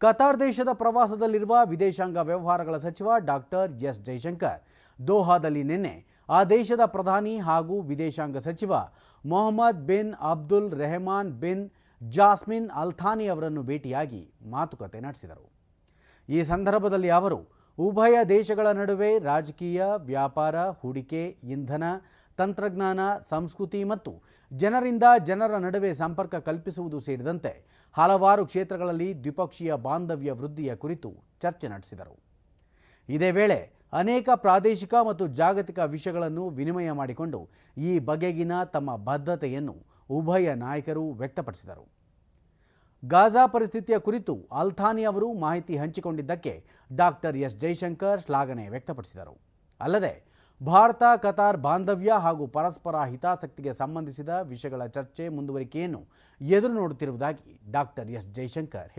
Qatar ದೇಶದ ಪ್ರವಾಸದಲ್ಲಿರುವ ವಿದೇಶಾಂಗ ವ್ಯವಹಾರಗಳ ಸಚಿವ ಡಾಕ್ಟರ್ ಎಸ್ ಜೈಶಂಕರ್. ದೋಹಾದಲ್ಲಿ ನಿನ್ನೆ ಆ ದೇಶದ ಪ್ರಧಾನಿ ಹಾಗೂ ವಿದೇಶಾಂಗ ಸಚಿವ Mohammed bin Abdul Rahman bin Jassim Al Thani ಅವರನ್ನು ಭೇಟಿಯಾಗಿ ಮಾತುಕತೆ ನಡೆಸಿದರು. ಈ ಸಂದರ್ಭದಲ್ಲಿ ಅವರು ಉಭಯ ದೇಶಗಳ ನಡುವೆ ರಾಜಕೀಯ, ವ್ಯಾಪಾರ, ಹೂಡಿಕೆ, ಇಂಧನ, ತಂತ್ರಜ್ಞಾನ, ಸಂಸ್ಕೃತಿ ಮತ್ತು ಜನರಿಂದ ಜನರ ನಡುವೆ ಸಂಪರ್ಕ ಕಲ್ಪಿಸುವುದು ಸೇರಿದಂತೆ ಹಲವಾರು ಕ್ಷೇತ್ರಗಳಲ್ಲಿ ದ್ವಿಪಕ್ಷೀಯ ಬಾಂಧವ್ಯ ವೃದ್ಧಿಯ ಕುರಿತು ಚರ್ಚೆ ನಡೆಸಿದರು. ಇದೇ ವೇಳೆ ಅನೇಕ ಪ್ರಾದೇಶಿಕ ಮತ್ತು ಜಾಗತಿಕ ವಿಷಯಗಳನ್ನು ವಿನಿಮಯ ಮಾಡಿಕೊಂಡು ಈ ಬಗೆಗಿನ ತಮ್ಮ ಬದ್ಧತೆಯನ್ನು ಉಭಯ ನಾಯಕರು ವ್ಯಕ್ತಪಡಿಸಿದರು. ಗಾಜಾ ಪರಿಸ್ಥಿತಿಯ ಕುರಿತು ಅಲ್ಥಾನಿ ಅವರು ಮಾಹಿತಿ ಹಂಚಿಕೊಂಡಿದ್ದಕ್ಕೆ ಡಾಕ್ಟರ್ ಎಸ್ ಜೈಶಂಕರ್ ಶ್ಲಾಘನೆ ವ್ಯಕ್ತಪಡಿಸಿದರು. ಅಲ್ಲದೆ, ಭಾರತ, ಕತಾರ್ ಬಾಂಧವ್ಯ ಹಾಗೂ ಪರಸ್ಪರ ಹಿತಾಸಕ್ತಿಗೆ ಸಂಬಂಧಿಸಿದ ವಿಷಯಗಳ ಚರ್ಚೆ ಮುಂದುವರಿಕೆಯನ್ನು ಎದುರು ನೋಡುತ್ತಿರುವುದಾಗಿ ಡಾಕ್ಟರ್ ಎಸ್ ಜೈಶಂಕರ್